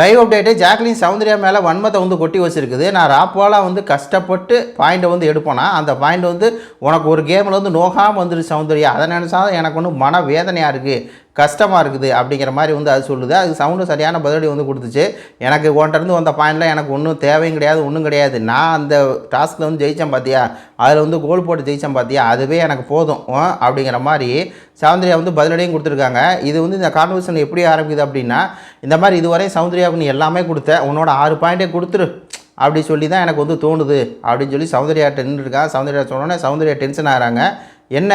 Live update Jacqueline Soundarya மேலே வன்மத்தை வந்து கொட்டி வச்சிருக்குது. நான் ராப்பாலாக வந்து கஷ்டப்பட்டு பாயிண்ட்டை வந்து எடுப்பேனா? அந்த பாயிண்ட் வந்து உனக்கு ஒரு கேமில் வந்து நோகாமல் வந்துருச்சு சௌந்தர்யா. அதை நினச்சா எனக்கு ஒன்றும் மன வேதனையாக இருக்குது கஷ்டமாக இருக்குது அப்படிங்கிற மாதிரி வந்து அது சொல்லுது. அது சவுண்டு சரியான பதிலடி வந்து கொடுத்துச்சு. எனக்கு உன்கிட்டருந்து வந்த பாயிண்டில் எனக்கு ஒன்றும் தேவையும் கிடையாது ஒன்றும் கிடையாது. நான் அந்த டாஸ்கில் வந்து ஜெயித்தேன் பார்த்தியா அதில் வந்து கோல் போட்டு ஜெயித்தேன் பார்த்தியா அதுவே எனக்கு போதும். அப்படிங்கிற மாதிரி சௌந்தர்யா வந்து பதிலடியும் கொடுத்துருக்காங்க. இது வந்து இந்த கான்வர்சேஷன் எப்படி ஆரம்பிக்குது அப்படின்னா இந்த மாதிரி இதுவரை சௌந்தர்யாவுக்கு நீ எல்லாமே கொடுத்த உன்னோட ஆறு பாயிண்ட்டே கொடுத்துரு. அப்படி சொல்லி தான் எனக்கு வந்து தோணுது. அப்படின்னு சொல்லி சௌந்தர்யா நின்றுருக்கா சௌந்தர்யா சொன்னோன்னே சௌந்தர்யா டென்ஷன் ஆகிறாங்க. என்ன?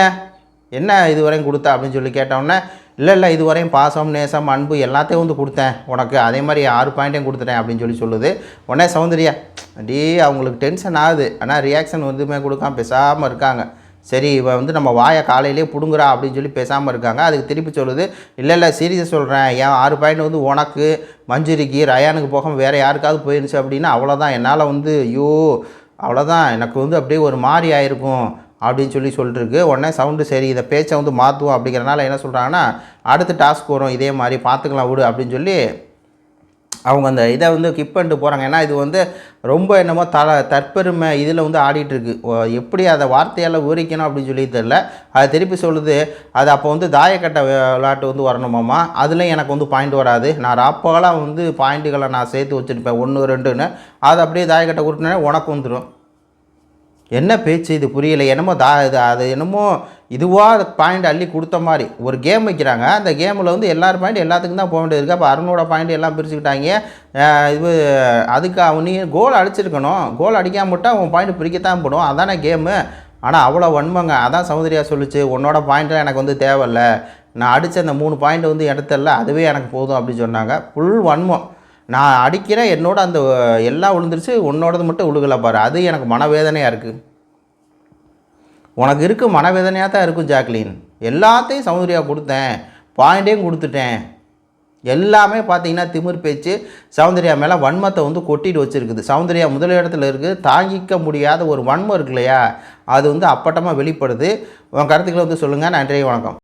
என்ன இதுவரையும் கொடுத்தா? அப்படின்னு சொல்லி கேட்டோன்னே இல்லை இல்லை இதுவரையும் பாசம் நேசம் அன்பு எல்லாத்தையும் வந்து கொடுத்தேன். உனக்கு அதே மாதிரி ஆறு பாயிண்ட்டையும் கொடுத்துட்டேன் அப்படின்னு சொல்லி சொல்லுது. உடனே சௌந்தர்யா அடி அவங்களுக்கு டென்ஷன் ஆகுது. ஆனால் ரியாக்ஷன் வந்துமே கொடுக்காம பேசாமல் இருக்காங்க. சரி இவன் வந்து நம்ம வாயை காலையிலே பிடுங்குறா அப்படின்னு சொல்லி பேசாமல் இருக்காங்க. அதுக்கு திருப்பி சொல்லுது இல்லை இல்லை சீரியஸாக சொல்கிறேன் என் ஆறு பாயிண்ட் வந்து உனக்கு மஞ்சுரிக்கு ரயானுக்கு போகாமல் வேறு யாருக்காவது போயிருந்துச்சு அப்படின்னா அவ்வளோதான் என்னால் வந்து ஐயோ அவ்வளோதான் எனக்கு வந்து அப்படியே ஒரு மாதிரி ஆயிருக்கும். அப்படின்னு சொல்லி சொல்லிட்டுருக்கு. உடனே சவுண்டு சரி இதை பேச்சை வந்து மாற்றுவோம் அப்படிங்கிறனால என்ன சொல்கிறாங்கன்னா அடுத்த டாஸ்க் வரும் இதே மாதிரி பார்த்துக்கலாம் விடு அப்படின்னு சொல்லி அவங்க அந்த இதை வந்து கிப் பண்ணிட்டு போகிறாங்க ஏன்னா இது வந்து ரொம்ப என்னமோ தல தற்பெருமை இதில் வந்து ஆடிட்டுருக்கு. எப்படி அதை வார்த்தையால் விவரிக்கணும் அப்படின்னு சொல்லி தெரில அது திருப்பி சொல்லுது அது அப்போ வந்து தாயக்கட்டை விளையாட்டு வந்து வரணுமாம்மா அதுலேயும் எனக்கு வந்து பாயிண்ட் வராது. நான் அப்போலாம் வந்து பாயிண்ட்டுகளை நான் சேர்த்து வச்சுருப்பேன். ஒன்று ரெண்டுன்னு. அதை அப்படியே தாயக்கட்டை உருட்டினே உனக்கு வந்துடும் என்ன பேச்சு இது புரியல என்னமோ தா இது அது என்னமோ இதுவாக பாயிண்ட் அள்ளி கொடுத்த மாதிரி. ஒரு கேம் வைக்கிறாங்க. அந்த கேமில் வந்து எல்லார் பாயிண்ட் எல்லாத்துக்கும் தான் போக வேண்டியது இருக்குது அப்போ அருணோட பாயிண்ட் எல்லாம் பிரிச்சுக்கிட்டாங்க. இது அதுக்கு அவன் நீ கோல் அடிச்சிருக்கணும். கோல் அடிக்காம விட்டால் அவன் பாயிண்ட் பிரிக்கத்தான் போடும். அதானே கேமு ஆனால் அவ்வளோ வன்மங்க. அதான் சௌந்தர்யா சொல்லுச்சு உன்னோட பாயிண்ட்லாம் எனக்கு வந்து தேவையில்ல. நான் அடித்த அந்த மூணு பாயிண்ட் வந்து இடத்துல அதுவே எனக்கு போதும் அப்படின்னு சொன்னாங்க. ஃபுல் வன்மம். நான் அடிக்கிறேன் என்னோட அந்த எல்லாம் விழுந்துருச்சு உன்னோடது மட்டும் விழுகலை பாரு. அது எனக்கு மனவேதனையாக இருக்குது உனக்கு இருக்க மனவேதனையாக தான் இருக்கும் ஜாக்லின். எல்லாத்தையும் சௌந்தர்யா கொடுத்தேன். பாயிண்டையும் கொடுத்துட்டேன். எல்லாமே பார்த்தீங்கன்னா திமிர் பேச்சு சௌந்தர்யா மேலே வன்மத்தை வந்து கொட்டிட்டு வச்சுருக்குது. சௌந்தர்யா முதலிடத்தில் இருக்குது தாங்கிக்க முடியாத ஒரு வன்மம் இருக்கு இல்லையா? அது வந்து அப்பட்டமாக வெளிப்படுது. உன் கருத்துக்களை வந்து சொல்லுங்கள் நன்றி வணக்கம்.